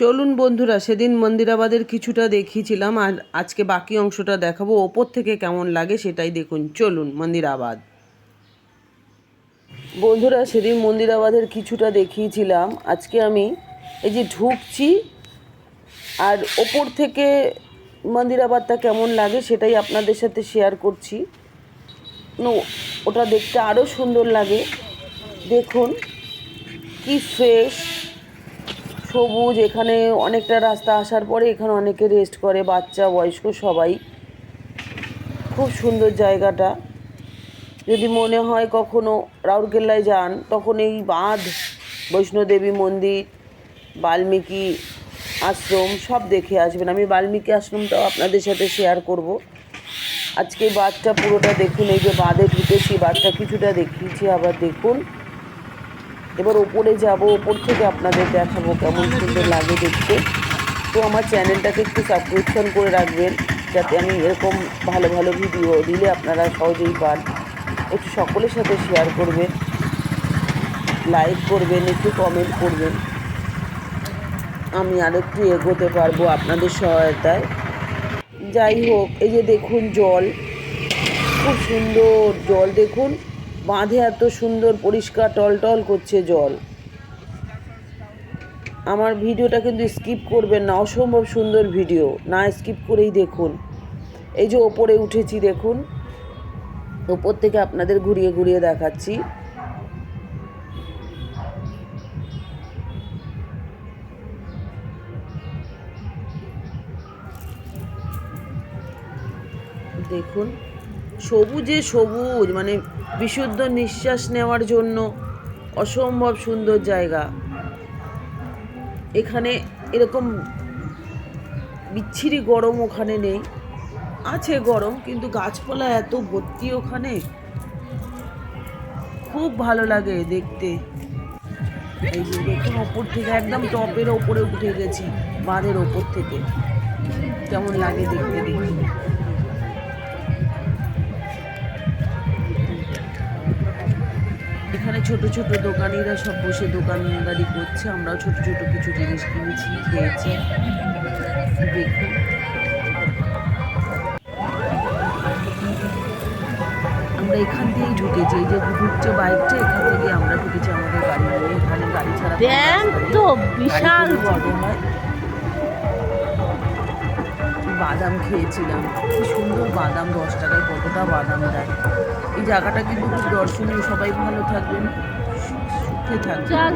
চলুন বন্ধুরা, সেদিন মন্দিরাবাদের কিছুটা দেখিয়েছিলাম, আর আজকে বাকি অংশটা দেখাবো, ওপর থেকে কেমন লাগে সেটাই দেখুন। চলুন মন্দিরাবাদ। বন্ধুরা, সেদিন মন্দিরাবাদের কিছুটা দেখিয়েছিলাম, আজকে আমি এই যে ঢুকছি, আর ওপর থেকে মন্দিরাবাদটা কেমন লাগে সেটাই আপনাদের সাথে শেয়ার করছি। ওটা দেখতে আরও সুন্দর লাগে। দেখুন, কি ফ্রেশ সবুজ, এখানে অনেকটা রাস্তা আসার পরে এখানে অনেকে রেস্ট করে, বাচ্চা, বয়স্ক সবাই। খুব সুন্দর জায়গাটা। যদি মনে হয় কখনো রাউরকেল্লায় যান, তখন এই বাঁধ বৈষ্ণোদেবী মন্দির, বাল্মীকি আশ্রম, সব দেখে আসবেন। আমি বাল্মীকি আশ্রমটাও আপনাদের সাথে শেয়ার করব। আজকে বাঁধটা পুরোটা দেখুন, এই যে বাঁধে ঢুকেছি, বাঁধটা কিছুটা দেখিয়েছি, আবার দেখুন। এবার ওপরে যাব, ওপর থেকে আপনাদের দেখাবো কেমন সুন্দর লাগে দেখতে। তো আমার চ্যানেলটাকে একটু সাবস্ক্রিপশন করে রাখবেন, যাতে আমি এরকম ভালো ভালো ভিডিও দিলে আপনারা সহজেই পান। একটু সকলের সাথে শেয়ার করবেন লাইক করবেন, একটু কমেন্ট করবেন। আমি আর একটু এগোতে পারব আপনাদের সহায়তায়। যাই হোক, এই যে দেখুন জল, খুব সুন্দর জল দেখুন। বাঁধে এত সুন্দর, পরিষ্কার, টলটল করছে জল। আমার ভিডিওটা কিন্তু স্কিপ করবেন না, অসম্ভব সুন্দর ভিডিও। না, স্কিপ করেই দেখুন। এই যে ওপরে উঠেছি, দেখুন। ওপর থেকে আপনাদের ঘুরিয়ে ঘুরিয়ে দেখাচ্ছি। দেখুন। সবুজে সবুজ মানে বিশুদ্ধ নিঃশ্বাস নেওয়ার জন্য অসম্ভব সুন্দর জায়গা। এখানে এরকম বিচ্ছিরি গরম ওখানে নেই। আছে গরম, কিন্তু গাছপালা এত ভর্তি ওখানে। খুব ভালো লাগে দেখতে। দেখুন, ওপর থেকে একদম টপের ওপরে উঠে গেছি, বাঁধের ওপর থেকে। কেমন লাগে দেখতে দেখুন এখানে ছোট ছোট দোকানিরা সব বসে দোকানদারি করছে। আমরাও ছোট ছোট কিছু জিনিস কিনেছি খেয়েছি। দেখুন আমরা এখান দিয়েই ঢুকেছি। এই যে ঢুকছে বাইকটা এখান থেকে আমরা ঢুকেছি আমাদের গাড়ি নিয়ে এখানে গাড়ি ছাড়া তো বিশাল বড় হয়। বাদাম খেয়েছিলাম। কি সুন্দর বাদাম দশ টাকায় কতটা বাদাম দেয়। জায়গাটা কিন্তু খুব দর্শনীয়। সবাই ভালো থাকবেন সুখে থাকবেন।